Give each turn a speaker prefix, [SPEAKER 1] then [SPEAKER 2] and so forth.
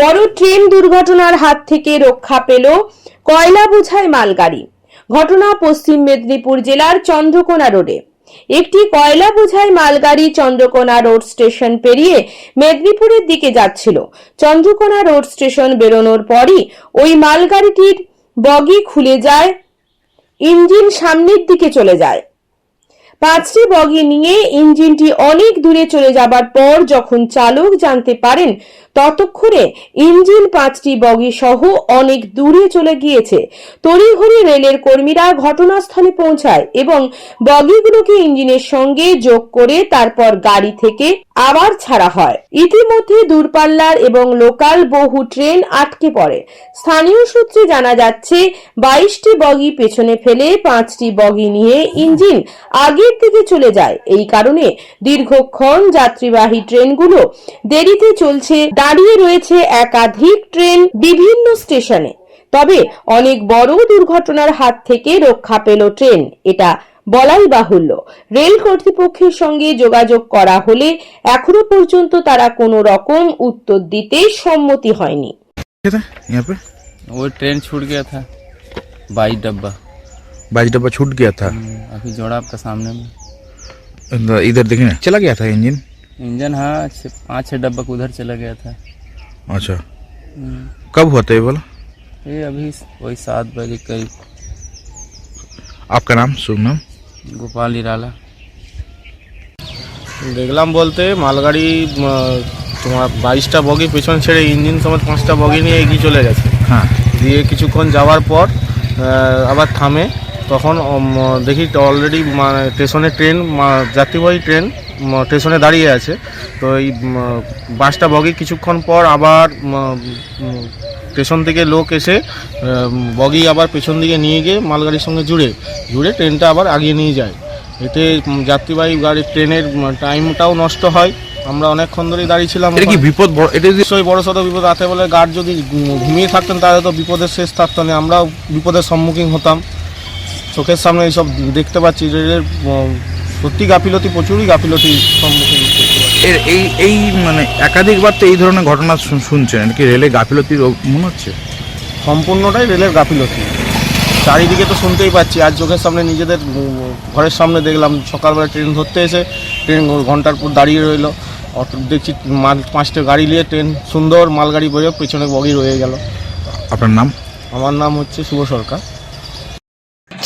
[SPEAKER 1] বড় ট্রেন দুর্ঘটনার হাত থেকে রক্ষা পেল কয়লা বোঝাই মালগাড়ি। ঘটনা পশ্চিম মেদিনীপুর জেলার চন্দ্রকোনা রোডে। একটি কয়লা বোঝাই মালগাড়ি চন্দ্রকোনা রোড স্টেশন পেরিয়ে মেদিনীপুরের দিকে যাচ্ছিল। চন্দ্রকোনা রোড স্টেশন বেরোনোর পরই ওই মালগাড়িটির বগি খুলে যায়, ইঞ্জিন সামনের দিকে চলে যায়। পাঁচটি বগি নিয়ে ইঞ্জিনটি অনেক দূরে চলে যাবার পর যখন চালক জানতে পারেন ততক্ষণে ইঞ্জিন পাঁচটি বগি সহ অনেক দূরে চলে গিয়েছে। তড়িঘড়ি রেলের কর্মীরা ঘটনাস্থলে পৌঁছায় এবং বগিগুলোকে ইঞ্জিনের সঙ্গে যোগ করে তারপর গাড়ি থেকে আবার ছাড়া হয়। ইতিমধ্যে দূরপাল্লার এবং লোকাল বহু ট্রেন আটকে পড়ে। স্থানীয় সূত্রে জানা যাচ্ছে, বাইশটি বগি পেছনে ফেলে পাঁচটি বগি নিয়ে ইঞ্জিন আগের দিকে চলে যায়। এই কারণে দীর্ঘক্ষণ যাত্রীবাহী ট্রেনগুলো দেরিতে চলছে। দাঁড়িয়ে রয়েছে একাধিক ট্রেন বিভিন্ন স্টেশনে তবে অনেক বড় দুর্ঘটনার হাত থেকে রক্ষা পেল ট্রেন এটা বলাই বাহুল্য রেল কর্তৃপক্ষের সঙ্গে যোগাযোগ করা হলে এখনো পর্যন্ত তারা কোনো রকম উত্তর দিতে সম্মতি হয়নি
[SPEAKER 2] क्या था यहाँ पे
[SPEAKER 3] वो ट्रेन छूट गया था बाईस डब्बा
[SPEAKER 2] बाईस डब्बा छूट गया था
[SPEAKER 3] अभी जोड़ा आपका सामने में
[SPEAKER 2] इधर- इधर देखिए ना चला गया था इंजन
[SPEAKER 3] इंजन हाँ छः- पाँच छः डब्बा का उधर चला गया था
[SPEAKER 2] अच्छा कब हुआ था ये बोला
[SPEAKER 3] ये अभी वही सात बजे करीब
[SPEAKER 2] आपका नाम शुभ नाम
[SPEAKER 3] गोपाल निराला
[SPEAKER 4] দেখলাম বলতে মালগাড়ি উম, তোমার বাইশটা বগি পেছন ছেড়ে ইঞ্জিন সমেত পাঁচটা বগি নিয়ে এগিয়ে চলে গেছে
[SPEAKER 2] हाँ
[SPEAKER 4] দিয়ে কিছুক্ষণ যাওয়ার পর আহ, আবার থামে তখন উম, দেখি অলরেডি মানে স্টেশনে ট্রেন মা- যাত্রীবাহী ট্রেন উম, স্টেশনে দাঁড়িয়ে আছে। তো এই বাসটা বগি কিছুক্ষণ পর আবার স্টেশন থেকে লোক এসে বগি আবার পেছন দিকে নিয়ে গিয়ে মালগাড়ির সঙ্গে জুড়ে জুড়ে ট্রেনটা আবার আগিয়ে নিয়ে যায়। এতে যাত্রীবাহী গাড়ির ট্রেনের টাইমটাও নষ্ট হয়। আমরা অনেকক্ষণ ধরেই দাঁড়িয়েছিলাম
[SPEAKER 2] এটা কি বিপদ বড় এটা
[SPEAKER 4] নিশ্চয়ই বড় সড়ো বিপদ। রাতে বলে গার্ড যদি ঘুমিয়ে থাকতেন তাহলে তো বিপদের শেষ থাকতো না। আমরাও বিপদের সম্মুখীন হতাম। চোখের সামনে এইসব দেখতে পাচ্ছি। রেলের সত্যি গাফিলতি প্রচুরই গাফিলতি সম্মুখীন
[SPEAKER 2] এর এই এই মানে একাধিকবার তো এই ধরনের ঘটনা শুন- শুনছেন কি রেলে গাফিলতির মনে হচ্ছে?
[SPEAKER 4] সম্পূর্ণটাই রেলের গাফিলতি। চারিদিকে তো শুনতেই পাচ্ছি আজ চোখের সামনে নিজেদের ঘরের সামনে দেখলাম সকালবেলা ট্রেন ধরতে এসে ট্রেন ঘণ্টার পর দাঁড়িয়ে রইল। অটো দেখছি মাল পাঁচটা গাড়ি নিয়ে ট্রেন সুন্দর মালগাড়ি বেরোয় পেছনে বগি রয়ে গেল।
[SPEAKER 2] আপনার নাম?
[SPEAKER 4] আমার নাম হচ্ছে শুভ সরকার।